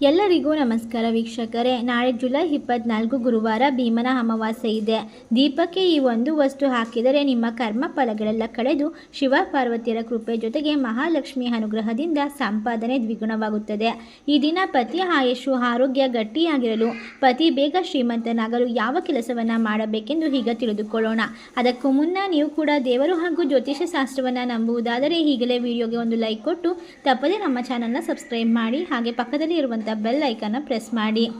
ಎಲ್ಲರಿಗೂ ನಮಸ್ಕಾರ ವೀಕ್ಷಕರೇ. ನಾಳೆ ಜುಲೈ ಇಪ್ಪತ್ನಾಲ್ಕು ಗುರುವಾರ ಭೀಮನ ಅಮಾವಾಸ್ಯೆ ಇದೆ. ದೀಪಕ್ಕೆ ಈ ಒಂದು ವಸ್ತು ಹಾಕಿದರೆ ನಿಮ್ಮ ಕರ್ಮ ಫಲಗಳೆಲ್ಲ ಕಳೆದು ಶಿವ ಪಾರ್ವತಿಯರ ಕೃಪೆ ಜೊತೆಗೆ ಮಹಾಲಕ್ಷ್ಮಿ ಅನುಗ್ರಹದಿಂದ ಸಂಪಾದನೆ ದ್ವಿಗುಣವಾಗುತ್ತದೆ. ಈ ದಿನ ಪತಿ ಆಯಸ್ಸು ಆರೋಗ್ಯ ಗಟ್ಟಿಯಾಗಿರಲು, ಪತಿ ಬೇಗ ಶ್ರೀಮಂತನಾಗಲು ಯಾವ ಕೆಲಸವನ್ನು ಮಾಡಬೇಕೆಂದು ಈಗ ತಿಳಿದುಕೊಳ್ಳೋಣ. ಅದಕ್ಕೂ ಮುನ್ನ ನೀವು ಕೂಡ ದೇವರು ಹಾಗೂ ಜ್ಯೋತಿಷ ಶಾಸ್ತ್ರವನ್ನು ನಂಬುವುದಾದರೆ ಈಗಲೇ ವಿಡಿಯೋಗೆ ಒಂದು ಲೈಕ್ ಕೊಟ್ಟು, ತಪ್ಪದೇ ನಮ್ಮ ಚಾನಲ್ನ ಸಬ್ಸ್ಕ್ರೈಬ್ ಮಾಡಿ, ಹಾಗೆ ಪಕ್ಕದಲ್ಲಿ ಇರುವಂಥ ಬೆಲ್ ಐಕನ್ನ ಪ್ರೆಸ್ ಮಾಡಿ.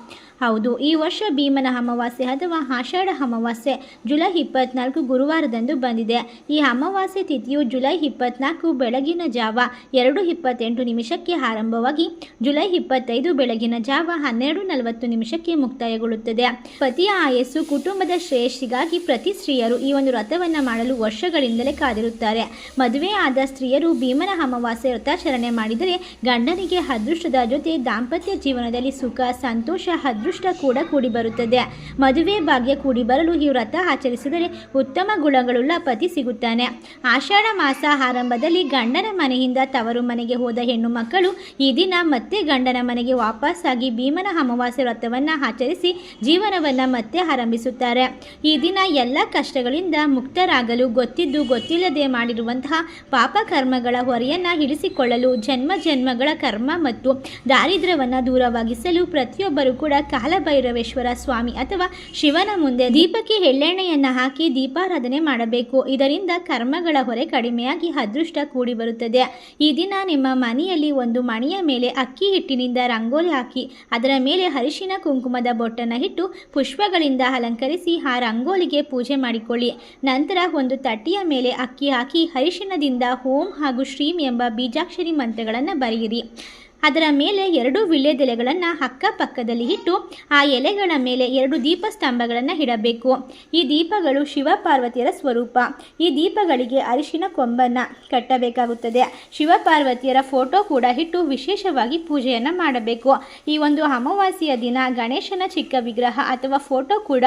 ಹೌದು, ಈ ವರ್ಷ ಭೀಮನ ಅಮಾವಾಸ್ಯೆ ಅಥವಾ ಆಷಾಢ ಅಮಾವಾಸ್ಯೆ ಜುಲೈ ಇಪ್ಪತ್ನಾಲ್ಕು ಗುರುವಾರದಂದು ಬಂದಿದೆ. ಈ ಅಮಾವಾಸ್ಯೆ ತಿಥಿಯು ಜುಲೈ ಇಪ್ಪತ್ನಾಲ್ಕು ಬೆಳಗಿನ ಜಾವ, ಎರಡು ಇಪ್ಪತ್ತೆಂಟು ನಿಮಿಷಕ್ಕೆ ಆರಂಭವಾಗಿ ಜುಲೈ ಇಪ್ಪತ್ತೈದು ಬೆಳಗಿನ ಜಾವ, ಹನ್ನೆರಡು ನಲವತ್ತು ನಿಮಿಷಕ್ಕೆ ಮುಕ್ತಾಯಗೊಳ್ಳುತ್ತದೆ. ಪತಿಯ ಆಯಸ್ಸು ಕುಟುಂಬದ ಶ್ರೇಯಸ್ಸಿಗಾಗಿ ಪ್ರತಿ ಸ್ತ್ರೀಯರು ಈ ಒಂದು ವ್ರತವನ್ನು ಮಾಡಲು ವರ್ಷಗಳಿಂದಲೇ ಕಾದಿರುತ್ತಾರೆ. ಮದುವೆ ಆದ ಸ್ತ್ರೀಯರು ಭೀಮನ ಅಮಾವಾಸ್ಯೆ ವ್ರತಾಚರಣೆ ಮಾಡಿದರೆ ಗಂಡನಿಗೆ ಅದೃಷ್ಟದ ಜೊತೆ ದಾಂಪತ್ಯ ಜೀವನದಲ್ಲಿ ಸುಖ, ಸಂತೋಷ, ಅದೃಷ್ಟ ಕೂಡ ಕೂಡಿ ಬರುತ್ತದೆ ಮದುವೆ ಭಾಗ್ಯ ಕೂಡಿ ಬರಲು ಈ ವ್ರತ ಆಚರಿಸಿದರೆ ಉತ್ತಮ ಗುಣಗಳುಳ್ಳ ಪತಿ ಸಿಗುತ್ತಾನೆ. ಆಷಾಢ ಮಾಸ ಆರಂಭದಲ್ಲಿ ಗಂಡನ ಮನೆಯಿಂದ ತವರು ಮನೆಗೆ ಹೋದ ಹೆಣ್ಣು ಮಕ್ಕಳು ಈ ದಿನ ಮತ್ತೆ ಗಂಡನ ಮನೆಗೆ ವಾಪಸ್ಸಾಗಿ ಭೀಮನ ಅಮಾವಾಸ್ಯ ವ್ರತವನ್ನು ಆಚರಿಸಿ ಜೀವನವನ್ನು ಮತ್ತೆ ಆರಂಭಿಸುತ್ತಾರೆ. ಈ ದಿನ ಎಲ್ಲ ಕಷ್ಟಗಳಿಂದ ಮುಕ್ತರಾಗಲು ಗೊತ್ತಿದ್ದು ಗೊತ್ತಿಲ್ಲದೆ ಮಾಡಿರುವಂತಹ ಪಾಪ ಕರ್ಮಗಳ ಹೊರೆಯನ್ನು ಇಳಿಸಿಕೊಳ್ಳಲು ಜನ್ಮ ಜನ್ಮಗಳ ಕರ್ಮ ಮತ್ತು ದಾರಿದ್ರ್ಯವನ್ನು ದೂರವಾಗಿಸಲು ಪ್ರತಿಯೊಬ್ಬರು ಕೂಡ ಕಾಲಭೈರವೇಶ್ವರ ಸ್ವಾಮಿ ಅಥವಾ ಶಿವನ ಮುಂದೆ ದೀಪಕ್ಕೆ ಎಳ್ಳೆಣ್ಣೆಯನ್ನು ಹಾಕಿ ದೀಪಾರಾಧನೆ ಮಾಡಬೇಕು. ಇದರಿಂದ ಕರ್ಮಗಳ ಹೊರೆ ಕಡಿಮೆಯಾಗಿ ಅದೃಷ್ಟ ಕೂಡಿ ಬರುತ್ತದೆ. ಈ ದಿನ ನಿಮ್ಮ ಮನೆಯಲ್ಲಿ ಒಂದು ಮಣಿಯ ಮೇಲೆ ಅಕ್ಕಿ ಹಿಟ್ಟಿನಿಂದ ರಂಗೋಲಿ ಹಾಕಿ, ಅದರ ಮೇಲೆ ಅರಿಶಿನ ಕುಂಕುಮದ ಬೊಟ್ಟನ್ನು ಇಟ್ಟು ಪುಷ್ಪಗಳಿಂದ ಅಲಂಕರಿಸಿ ಆ ರಂಗೋಲಿಗೆ ಪೂಜೆ ಮಾಡಿಕೊಳ್ಳಿ. ನಂತರ ಒಂದು ತಟ್ಟಿಯ ಮೇಲೆ ಅಕ್ಕಿ ಹಾಕಿ ಅರಿಶಿಣದಿಂದ ಓಂ ಹಾಗೂ ಶ್ರೀಂ ಎಂಬ ಬೀಜಾಕ್ಷರಿ ಮಂತ್ರಗಳನ್ನು ಬರೆಯಿರಿ. ಅದರ ಮೇಲೆ ಎರಡು ವಿಳ್ಯದೆಲೆಗಳನ್ನು ಅಕ್ಕಪಕ್ಕದಲ್ಲಿ ಇಟ್ಟು ಆ ಎಲೆಗಳ ಮೇಲೆ ಎರಡು ದೀಪಸ್ತಂಭಗಳನ್ನು ಇಡಬೇಕು. ಈ ದೀಪಗಳು ಶಿವ ಪಾರ್ವತಿಯರ ಸ್ವರೂಪ. ಈ ದೀಪಗಳಿಗೆ ಅರಿಶಿನ ಕೊಂಬನ್ನು ಕಟ್ಟಬೇಕಾಗುತ್ತದೆ. ಶಿವಪಾರ್ವತಿಯರ ಫೋಟೋ ಕೂಡ ಇಟ್ಟು ವಿಶೇಷವಾಗಿ ಪೂಜೆಯನ್ನು ಮಾಡಬೇಕು. ಈ ಒಂದು ಅಮಾವಾಸ್ಯೆಯ ದಿನ ಗಣೇಶನ ಚಿಕ್ಕ ವಿಗ್ರಹ ಅಥವಾ ಫೋಟೋ ಕೂಡ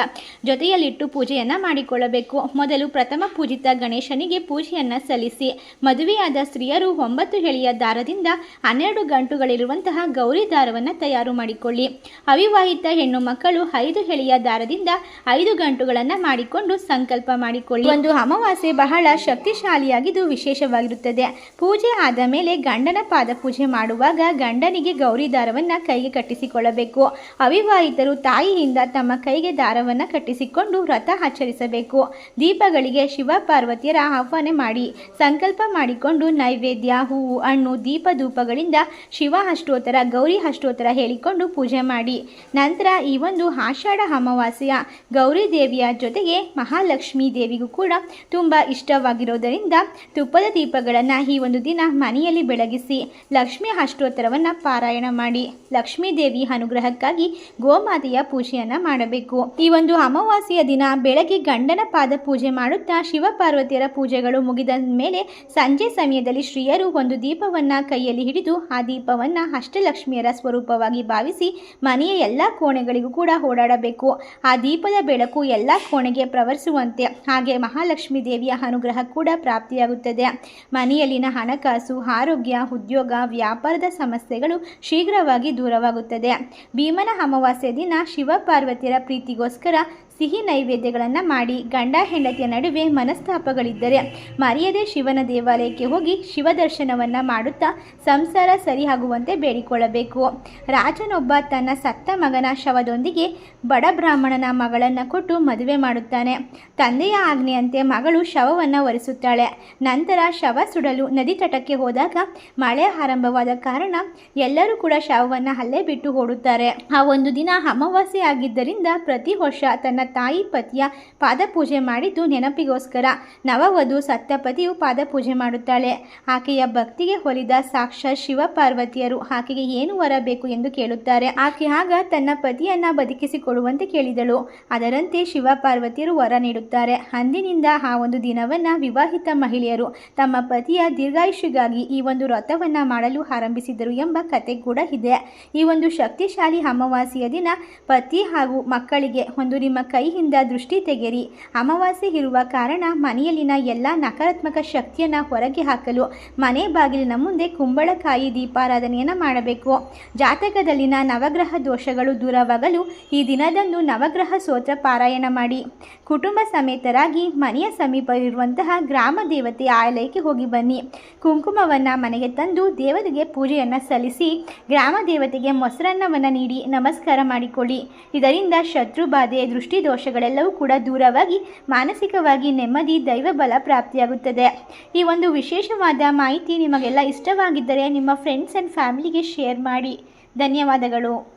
ಜೊತೆಯಲ್ಲಿಟ್ಟು ಪೂಜೆಯನ್ನು ಮಾಡಿಕೊಳ್ಳಬೇಕು. ಮೊದಲು ಪ್ರಥಮ ಪೂಜಿತ ಗಣೇಶನಿಗೆ ಪೂಜೆಯನ್ನು ಸಲ್ಲಿಸಿ, ಮದುವೆಯಾದ ಸ್ತ್ರೀಯರು ಒಂಬತ್ತು ಎಳೆಯ ದಾರದಿಂದ ಹನ್ನೆರಡು ಗಂಟುಗಳಿರುವಂತಹ ಗೌರಿ ದಾರವನ್ನು ತಯಾರು ಮಾಡಿಕೊಳ್ಳಿ. ಅವಿವಾಹಿತ ಹೆಣ್ಣು ಮಕ್ಕಳು ಐದು ಹೆಳಿಯ ದಾರದಿಂದ ಐದು ಗಂಟುಗಳನ್ನು ಮಾಡಿಕೊಂಡು ಸಂಕಲ್ಪ ಮಾಡಿಕೊಳ್ಳಿ. ಒಂದು ಅಮಾವಾಸ್ಯೆ ಬಹಳ ಶಕ್ತಿಶಾಲಿಯಾಗಿದ್ದು ವಿಶೇಷವಾಗಿರುತ್ತದೆ. ಪೂಜೆ ಆದ ಮೇಲೆ ಗಂಡನ ಪಾದ ಪೂಜೆ ಮಾಡುವಾಗ ಗಂಡನಿಗೆ ಗೌರಿ ದಾರವನ್ನು ಕೈಗೆ ಕಟ್ಟಿಸಿಕೊಳ್ಳಬೇಕು. ಅವಿವಾಹಿತರು ತಾಯಿಯಿಂದ ತಮ್ಮ ಕೈಗೆ ದಾರವನ್ನು ಕಟ್ಟಿಸಿಕೊಂಡು ವ್ರತ ಆಚರಿಸಬೇಕು. ದೀಪಗಳಿಗೆ ಶಿವ ಪಾರ್ವತಿಯರ ಆಹ್ವಾನ ಮಾಡಿ ಸಂಕಲ್ಪ ಮಾಡಿಕೊಂಡು ನೈವೇದ್ಯ, ಹೂವು, ಹಣ್ಣು ದೀಪ ಧೂಪಗಳಿಂದ ಶಿವ ಅಷ್ಟೋತ್ತರ, ಗೌರಿ ಅಷ್ಟೋತ್ತರ ಹೇಳಿಕೊಂಡು ಪೂಜೆ ಮಾಡಿ. ನಂತರ ಈ ಒಂದು ಆಷಾಢ ಅಮಾವಾಸ್ಯೆಯ ಗೌರಿ ದೇವಿಯ ಜೊತೆಗೆ ಮಹಾಲಕ್ಷ್ಮೀ ದೇವಿಗೂ ಕೂಡ ತುಂಬ ಇಷ್ಟವಾಗಿರೋದರಿಂದ ತುಪ್ಪದ ದೀಪಗಳನ್ನು ಈ ಒಂದು ದಿನ ಮನೆಯಲ್ಲಿ ಬೆಳಗಿಸಿ ಲಕ್ಷ್ಮಿ ಅಷ್ಟೋತ್ತರವನ್ನು ಪಾರಾಯಣ ಮಾಡಿ, ಲಕ್ಷ್ಮೀ ದೇವಿ ಅನುಗ್ರಹಕ್ಕಾಗಿ ಗೋಮಾತೆಯ ಪೂಜೆಯನ್ನು ಮಾಡಬೇಕು. ಈ ಒಂದು ಅಮಾವಾಸ್ಯೆಯ ದಿನ ಬೆಳಗ್ಗೆ ಗಂಡನ ಪಾದ ಪೂಜೆ ಮಾಡುತ್ತಾ ಶಿವ ಪಾರ್ವತಿಯರ ಪೂಜೆಗಳು ಮುಗಿದ ಮೇಲೆ ಸಂಜೆ ಸಮಯದಲ್ಲಿ ಶ್ರೀಯರು ಒಂದು ದೀಪವನ್ನು ಕೈಯಲ್ಲಿ ಹಿಡಿದು ಆ ದೀಪವನ್ನು ಅಷ್ಟಲಕ್ಷ್ಮಿಯರ ಸ್ವರೂಪವಾಗಿ ಭಾವಿಸಿ ಮನೆಯ ಎಲ್ಲ ಕೋಣೆಗಳಿಗೂ ಕೂಡ ಓಡಾಡಬೇಕು. ಆ ದೀಪದ ಬೆಳಕು ಎಲ್ಲ ಕೋಣೆಗೆ ಪ್ರವರಿಸುವಂತೆ ಹಾಗೆ ಮಹಾಲಕ್ಷ್ಮೀ ದೇವಿಯ ಅನುಗ್ರಹ ಕೂಡ ಪ್ರಾಪ್ತಿಯಾಗುತ್ತದೆ. ಮನೆಯಲ್ಲಿನ ಹಣಕಾಸು, ಆರೋಗ್ಯ, ಉದ್ಯೋಗ, ವ್ಯಾಪಾರದ ಸಮಸ್ಯೆಗಳು ಶೀಘ್ರವಾಗಿ ದೂರವಾಗುತ್ತದೆ. ಭೀಮನ ಅಮಾವಾಸ್ಯ ದಿನ ಶಿವಪಾರ್ವತಿಯರ ಪ್ರೀತಿಗೋಸ್ಕರ ಸಿಹಿ ನೈವೇದ್ಯಗಳನ್ನು ಮಾಡಿ ಗಂಡ ಹೆಂಡತಿಯ ನಡುವೆ ಮನಸ್ತಾಪಗಳಿದ್ದರೆ ಮರೆಯದೆ ಶಿವನ ದೇವಾಲಯಕ್ಕೆ ಹೋಗಿ ಶಿವ ದರ್ಶನವನ್ನು ಮಾಡುತ್ತಾ ಸಂಸಾರ ಸರಿಯಾಗುವಂತೆ ಬೇಡಿಕೊಳ್ಳಬೇಕು. ರಾಜನೊಬ್ಬ ತನ್ನ ಸತ್ತ ಮಗನ ಶವದೊಂದಿಗೆ ಬಡ ಬ್ರಾಹ್ಮಣನ ಮಗಳನ್ನು ಕೊಟ್ಟು ಮದುವೆ ಮಾಡುತ್ತಾನೆ. ತಂದೆಯ ಆಜ್ಞೆಯಂತೆ ಮಗಳು ಶವವನ್ನು ಒರೆಸುತ್ತಾಳೆ. ನಂತರ ಶವ ಸುಡಲು ನದಿ ತಟಕ್ಕೆ ಹೋದಾಗ ಮಳೆ ಆರಂಭವಾದ ಕಾರಣ ಎಲ್ಲರೂ ಕೂಡ ಶವವನ್ನು ಅಲ್ಲೇ ಬಿಟ್ಟು ಓಡುತ್ತಾರೆ. ಆ ಒಂದು ದಿನ ಅಮಾವಾಸ್ಯೆ ಆಗಿದ್ದರಿಂದ ಪ್ರತಿ ವರ್ಷ ತನ್ನ ತಾಯಿ ಪತಿಯ ಪಾದಪೂಜೆ ಮಾಡಿದ್ದು ನೆನಪಿಗೋಸ್ಕರ. ನವವಧು ಸತ್ಯಪತಿಯು ಪಾದಪೂಜೆ ಮಾಡುತ್ತಾಳೆ. ಆಕೆಯ ಭಕ್ತಿಗೆ ಹೊಲಿದ ಸಾಕ್ಷಾತ್ ಶಿವ ಪಾರ್ವತಿಯರು ಆಕೆಗೆ ಏನು ವರ ಬೇಕು ಎಂದು ಕೇಳುತ್ತಾರೆ. ಆಕೆ ಆಗ ತನ್ನ ಪತಿಯನ್ನ ಬದುಕಿಸಿಕೊಡುವಂತೆ ಕೇಳಿದಳು. ಅದರಂತೆ ಶಿವ ಪಾರ್ವತಿಯರು ವರ ನೀಡುತ್ತಾರೆ. ಅಂದಿನಿಂದ ಆ ಒಂದು ದಿನವನ್ನ ವಿವಾಹಿತ ಮಹಿಳೆಯರು ತಮ್ಮ ಪತಿಯ ದೀರ್ಘಾಯುಷಿಗಾಗಿ ಈ ಒಂದು ವ್ರತವನ್ನ ಮಾಡಲು ಆರಂಭಿಸಿದರು ಎಂಬ ಕತೆ ಕೂಡ ಇದೆ. ಈ ಒಂದು ಶಕ್ತಿಶಾಲಿ ಅಮಾವಾಸ್ಯೆಯ ದಿನ ಪತಿ ಹಾಗೂ ಮಕ್ಕಳಿಗೆ ಒಂದು ನಿಮ್ಮ ಕೈಯಿಂದ ದೃಷ್ಟಿ ತೆಗೆರಿ ಅಮಾವಾಸ್ಯೆ ಇರುವ ಕಾರಣ ಮನೆಯಲ್ಲಿನ ಎಲ್ಲ ನಕಾರಾತ್ಮಕ ಶಕ್ತಿಯನ್ನು ಹೊರಗೆ ಹಾಕಲು ಮನೆ ಬಾಗಿಲಿನ ಮುಂದೆ ಕುಂಬಳಕಾಯಿ ದೀಪಾರಾಧನೆಯನ್ನು ಮಾಡಬೇಕು. ಜಾತಕದಲ್ಲಿನ ನವಗ್ರಹ ದೋಷಗಳು ದೂರವಾಗಲು ಈ ದಿನದಂದು ನವಗ್ರಹ ಸ್ತೋತ್ರ ಪಾರಾಯಣ ಮಾಡಿ. ಕುಟುಂಬ ಸಮೇತರಾಗಿ ಮನೆಯ ಸಮೀಪ ಇರುವಂತಹ ಗ್ರಾಮ ದೇವತೆ ಆಲಯಕ್ಕೆ ಹೋಗಿ ಬನ್ನಿ. ಕುಂಕುಮವನ್ನು ಮನೆಗೆ ತಂದು ದೇವರಿಗೆ ಪೂಜೆಯನ್ನು ಸಲ್ಲಿಸಿ ಗ್ರಾಮ ದೇವತೆಗೆ ಮೊಸರನ್ನವನ್ನು ನೀಡಿ ನಮಸ್ಕಾರ ಮಾಡಿಕೊಳ್ಳಿ. ಇದರಿಂದ ಶತ್ರು ಬಾಧೆ ದೃಷ್ಟಿ ದೋಷಗಳೆಲ್ಲವೂ ಕೂಡ ದೂರವಾಗಿ ಮಾನಸಿಕವಾಗಿ ನೆಮ್ಮದಿ, ದೈವ ಬಲ ಪ್ರಾಪ್ತಿಯಾಗುತ್ತದೆ. ಈ ಒಂದು ವಿಶೇಷವಾದ ಮಾಹಿತಿ ನಿಮಗೆಲ್ಲ ಇಷ್ಟವಾಗಿದ್ದರೆ ನಿಮ್ಮ ಫ್ರೆಂಡ್ಸ್ ಆ್ಯಂಡ್ ಫ್ಯಾಮಿಲಿಗೆ ಶೇರ್ ಮಾಡಿ. ಧನ್ಯವಾದಗಳು.